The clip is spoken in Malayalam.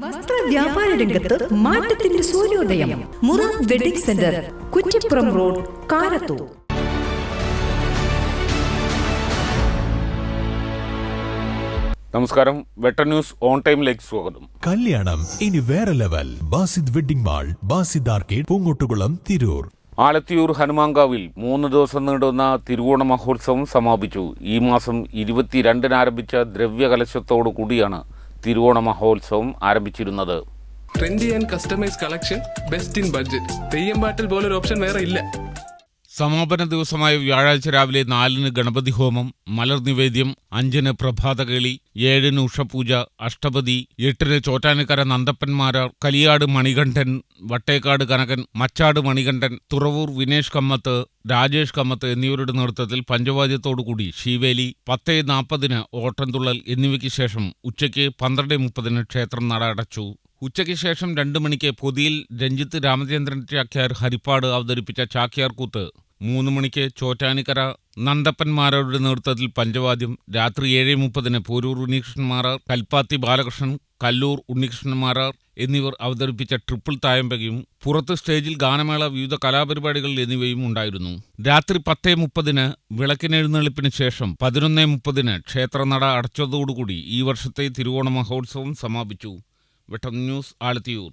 വസ്ത്ര വ്യാപാര രംഗത്ത് മാറ്റത്തിന്റെ സൂര്യോദയം. മുറ wedding centre Kuttippuram road Karathur. നമസ്കാരം. വെട്ടർ ന്യൂസ് ഓൺ ടൈമിലേക്ക് സ്വാഗതം. കല്യാണം ഇനി വേറെ level. Basid wedding mall Basid arcade Poongottukulam Tirur. Alathiyur ഹനുമാങ്കാവിൽ മൂന്ന് ദിവസം നീണ്ടുന്ന തിരുവോണ മഹോത്സവം സമാപിച്ചു. ഈ മാസം ഇരുപത്തിരണ്ടിന് ആരംഭിച്ച ദ്രവ്യകലശത്തോടു കൂടിയാണ് തിരുവോണ മഹോത്സവം ആരംഭിച്ചിരുന്നത്. Trendy and customise collection best in budget. Theyyam പാട്ടിൽ പോലൊരു ഓപ്ഷൻ വേറെ ഇല്ല. സമാപന ദിവസമായ വ്യാഴാഴ്ച രാവിലെ നാലിന് ഗണപതി ഹോമം മലർ നിവേദ്യം അഞ്ചിന് പ്രഭാതകേളി ഏഴിന് ഉഷപൂജ അഷ്ടപതി എട്ടിന് ചോറ്റാനിക്കര നന്ദപ്പന്മാരാർ കലിയാട് മണികണ്ഠൻ വട്ടേക്കാട് കനകൻ മച്ചാട് മണികണ്ഠൻ തുറവൂർ വിനേഷ് കമ്മത്ത് രാജേഷ് കമ്മത്ത് എന്നിവരുടെ നേതൃത്വത്തിൽ പഞ്ചവാദ്യത്തോടുകൂടി ശീവേലി പത്ത് നാൽപ്പതിന് ഓട്ടംതുള്ളൽ എന്നിവയ്ക്ക് ശേഷം ഉച്ചയ്ക്ക് പന്ത്രണ്ട് മുപ്പതിന് ക്ഷേത്രം നട അടച്ചു. ഉച്ചയ്ക്ക് ശേഷം രണ്ടു മണിക്ക് പൊതിയിൽ രഞ്ജിത്ത് രാമചന്ദ്രൻ ചാക്യാർ ഹരിപ്പാട് അവതരിപ്പിച്ച ചാക്യാർ കൂത്ത് മൂന്ന് മണിക്ക് ചോറ്റാനിക്കര നന്ദപ്പന്മാരുടെ നേതൃത്വത്തിൽ പഞ്ചവാദ്യം രാത്രി ഏഴ് മുപ്പതിന് പോരൂർ ഉണ്ണികൃഷ്ണന്മാരാർ കൽപ്പാത്തി ബാലകൃഷ്ണൻ കല്ലൂർ ഉണ്ണികൃഷ്ണന്മാരാർ എന്നിവർ അവതരിപ്പിച്ച ട്രിപ്പിൾ തായമ്പകയും പുറത്ത് സ്റ്റേജിൽ ഗാനമേള വിവിധ കലാപരിപാടികൾ എന്നിവയും ഉണ്ടായിരുന്നു. രാത്രി പത്തേ മുപ്പതിന് വിളക്കിനെഴുന്നള്ളിപ്പിന് ശേഷം പതിനൊന്നേ മുപ്പതിന് ക്ഷേത്രനട അടച്ചതോടുകൂടി ഈ വർഷത്തെ തിരുവോണ മഹോത്സവം സമാപിച്ചു. വെട്ടം ന്യൂസ് ആലത്തിയൂർ.